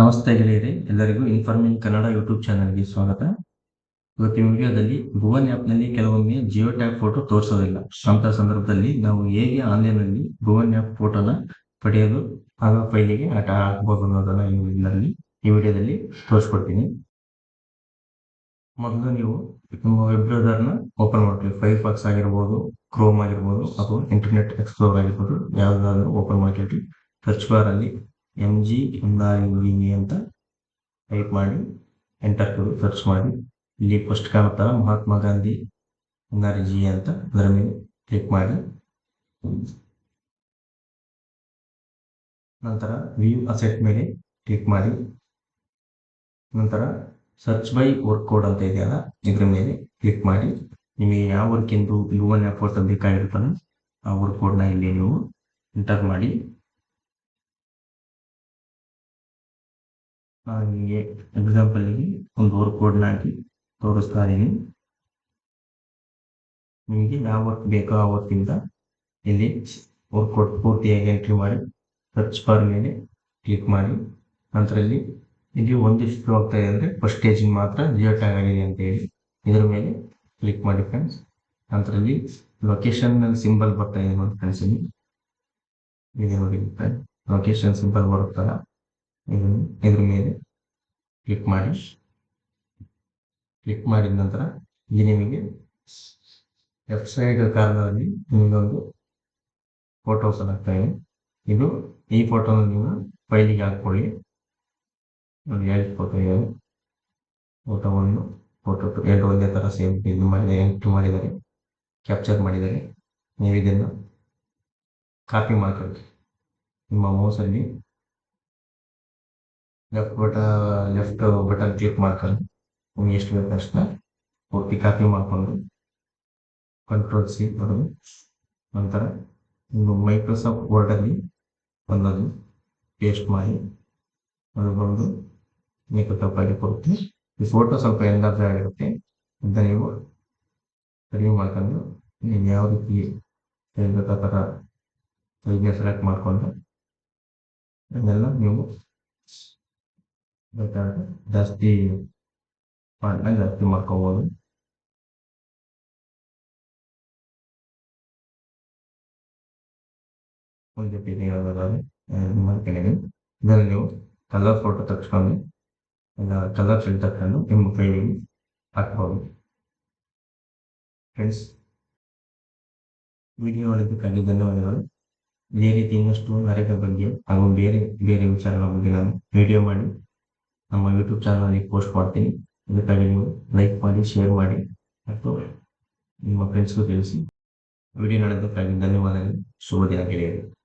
ನಮಸ್ತೆ ಗೆಳೆಯರೆ, ಎಲ್ಲರಿಗೂ ಇನ್ಫಾರ್ಮಿಂಗ್ ಕನ್ನಡ ಯೂಟ್ಯೂಬ್ ಚಾನಲ್ಗೆ ಸ್ವಾಗತ. ಇವತ್ತಿನ ವಿಡಿಯೋದಲ್ಲಿ ಭುವನ್ ಆ್ಯಪ್ನಲ್ಲಿ ಕೆಲವೊಮ್ಮೆ ಜಿಯೋ ಟ್ಯಾಗ್ ಫೋಟೋ ತೋರಿಸೋದಿಲ್ಲ. ಅಂತ ಸಂದರ್ಭದಲ್ಲಿ ನಾವು ಹೇಗೆ ಆನ್ಲೈನಲ್ಲಿ ಭುವನ್ ಆ್ಯಪ್ ಫೋಟೋನ ಪಡೆಯೋದು ಆಗ ಫೈಲಿಗೆ ಆಟ ಹಾಕ್ಬೋದು ಅನ್ನೋದನ್ನ ಈ ಇದರಲ್ಲಿ ಈ ವಿಡಿಯೋದಲ್ಲಿ ತೋರಿಸ್ಕೊಡ್ತೀನಿ. ಮೊದಲು ನೀವು ನಿಮ್ಮ ವೆಬ್ ಬ್ರೌಸರ್ನ ಓಪನ್ ಮಾಡ್ತೀವಿ ಫೈವ್ ಫಾಕ್ಸ್ ಆಗಿರ್ಬೋದು ಕ್ರೋಮ್ ಆಗಿರ್ಬೋದು, ಅಥವಾ ಇಂಟರ್ನೆಟ್ ಎಕ್ಸ್ಪ್ಲೋರ್ ಆಗಿರ್ಬೋದು, ಯಾವುದಾದ್ರೂ ಓಪನ್ ಮಾಡ್ಕೊಳ್ತೀವಿ search ಬಾರಲ್ಲಿ M G M R V ಅಂತ ಟೈಪ್ ಮಾಡಿ ಎಂಟರ್ ಸರ್ಚ್ ಮಾಡಿ. ಇಲ್ಲಿ ಫಸ್ಟ್ ಕಾಣುತ್ತಾರೆ ಮಹಾತ್ಮ ಗಾಂಧಿ ಎನ್ ಜಿ ಅಂತ. ಅದರ ಮೇಲೆ ಕ್ಲಿಕ್ ಮಾಡಿ. ನಂತರ ವ್ಯೂ ಅಸೆಟ್ ಮೇಲೆ ಕ್ಲಿಕ್ ಮಾಡಿ. ನಂತರ ಸರ್ಚ್ ಬೈ ವರ್ಕ್ ಕೋಡ್ ಅಂತ ಇದೆಯಲ್ಲ ಇದರ ಮೇಲೆ ಕ್ಲಿಕ್ ಮಾಡಿ. ನಿಮಗೆ ಯಾವ ವರ್ಕ್ ಎಂದು ಲೂವನ್ ಫೋಟೋ ಬೇಕಾಗಿರುತ್ತಲ್ಲ ಆ ವರ್ಕ್ ಕೋಡ್ನ ಇಲ್ಲಿ ನೀವು ಎಂಟರ್ ಮಾಡಿ. ನಿಮಗೆ ಎಕ್ಸಾಂಪಲ್ಗೆ ಒಂದು ವರ್ಕ್ ಕೋಡ್ನ ಹಾಕಿ ತೋರಿಸ್ತಾ ಇದ್ದೀನಿ. ನಿಮಗೆ ಯಾವ ವರ್ಕ್ ಬೇಕೋ ಆ ವರ್ಕಿಂದ ಇಲ್ಲಿ ವರ್ಕ್ ಕೋಡ್ ಪೂರ್ತಿಯಾಗಿ ಎಂಟ್ರಿ ಮಾಡಿ ಸರ್ಚ್ ಬಾರ್ ಮೇಲೆ ಕ್ಲಿಕ್ ಮಾಡಿ. ನಂತರ ಇಲ್ಲಿ ಒಂದಿಷ್ಟು ಆಗ್ತಾ ಇದೆ ಅಂದರೆ ಫಸ್ಟ್ ಸ್ಟೇಜಿಗೆ ಮಾತ್ರ ಜಿಯೋ ಟ್ಯಾಗ್ ಆಗಿದೆ ಅಂತ ಹೇಳಿ ಇದರ ಮೇಲೆ ಕ್ಲಿಕ್ ಮಾಡಿ ಫ್ರೆಂಡ್ಸ್ ನಂತರ ಇಲ್ಲಿ ಲೊಕೇಶನ್ನಲ್ಲಿ ಸಿಂಬಲ್ ಬರ್ತಾ ಇದೆ ನೋಡಿ ಫ್ರೆಂಡ್ಸ್ ಇಲ್ಲಿ. ನೋಡಿ ಲೊಕೇಶನ್ ಸಿಂಬಲ್ ಬರುತ್ತಲ್ಲ ಇದ್ರ ಮೇಲೆ ಕ್ಲಿಕ್ ಮಾಡಿ. ಕ್ಲಿಕ್ ಮಾಡಿದ ನಂತರ ಇಲ್ಲಿ ನಿಮಗೆ ಲೆಫ್ಟ್ ಸೈಡ್ ಕಾರ್ನರಲ್ಲಿ ನಿಮಗೊಂದು ಫೋಟೋ ಓಪನ್ ಆಗ್ತಾ ಇದೆ ಇದು ಈ ಫೋಟೋನ ನೀವು ಫೈಲಿಗೆ ಹಾಕ್ಕೊಳ್ಳಿ. ನೋಡಿ ಎರಡು ಫೋಟೋ ಇದೆ. ಫೋಟೋ ಫೋಟೋ ಟು, ಎರಡು ಒಂದೇ ಥರ ಸೇಮ್ ಇದು ಮಾಡಿದ್ದಾರೆ, ಕ್ಯಾಪ್ಚರ್ ಮಾಡಿದ್ದಾರೆ. ನೀವು ಇದನ್ನು ಕಾಪಿ ಮಾಡ್ಕೊಳ್ಳಿ. ನಿಮ್ಮ ಮೌಸಲ್ಲಿ ಲೆಫ್ಟ್ ಬಟ ಲೆಫ್ಟ್ ಬಟನ್ ಕ್ಲಿಕ್ ಮಾಡ್ಕೊಂಡು, ನಿಮ್ಗೆ ಎಷ್ಟು ಬೇಕು ಅಷ್ಟನ್ನ ಪೂರ್ತಿ ಕಾಪಿ ಮಾಡಿಕೊಂಡು ಕಂಟ್ರೋಲ್ ಸಿ ಬರೋದು, ನಂತರ ನೀವು ಮೈಕ್ರೋಸಾಫ್ಟ್ ವರ್ಡಲ್ಲಿ ಒಂದನ್ನು ಪೇಸ್ಟ್ ಮಾಡಿ, ಅದು ಬಂದು ನೀವು ತಪ್ಪಾಗಿ ಕೊಡುತ್ತೆ ಈ ಫೋಟೋ ಸ್ವಲ್ಪ ಎಂದಾದ್ರೆ ಆಗಿರುತ್ತೆ. ಅಂತ ನೀವು ಕಡಿಮೆ ಮಾಡ್ಕೊಂಡು, ನೀವು ಯಾವ ರೀತಿ ಹೇಳ್ಬೇಕು ಆ ಥರ ಸೆಲೆಕ್ಟ್ ಮಾಡಿಕೊಂಡು, ಅದನ್ನೆಲ್ಲ ನೀವು ಬೇಕಾದ್ರೆ ಜಾಸ್ತಿ ಫಾಂಟ್ನ ಜಾಸ್ತಿ ಮಾಡ್ಕೋಬೋದು. ಪೇಜ್ ಯಾವುದಾದ್ರೆ ಮಾಡ್ಕೊಂಡಿದ್ದೀನಿ. ಇದನ್ನು ನೀವು ಕಲರ್ ಫೋಟೋ ತೆಗೆಸ್ಕೊಂಡು, ಇಲ್ಲ ಕಲರ್ ಫಿಲ್ ತಗೊಂಡು ನಿಮ್ಮ ಫೈಲಿಗೆ ಹಾಕ್ಬೋದು. ಫ್ರೆಂಡ್ಸ್ ವಿಡಿಯೋ ನೋಡಿದ್ದಕ್ಕಾಗಿ ಧನ್ಯವಾದಗಳು. ಇದೇ ರೀತಿ ಇನ್ನಷ್ಟು ನರೇಗಾ ಬಗ್ಗೆ ಹಾಗೂ ಬೇರೆ ಬೇರೆ ವಿಚಾರಗಳ ಬಗ್ಗೆ ನಾನು ವಿಡಿಯೋ ಮಾಡಿ ನಮ್ಮ ಯೂಟ್ಯೂಬ್ ಚಾನಲ್ಗೆ ಪೋಸ್ಟ್ ಮಾಡ್ತೀನಿ. ಅದಕ್ಕಾಗಿ ನೀವು ಲೈಕ್ ಮಾಡಿ ಶೇರ್ ಮಾಡಿ. ಮತ್ತು ನಿಮ್ಮ ಫ್ರೆಂಡ್ಸ್ಗೂ ತಿಳಿಸಿ. ವಿಡಿಯೋ ನೋಡೋದಕ್ಕಾಗಿ ಧನ್ಯವಾದಗಳು. ಶುಭ ದಿನ ಗೆಳೆಯರು.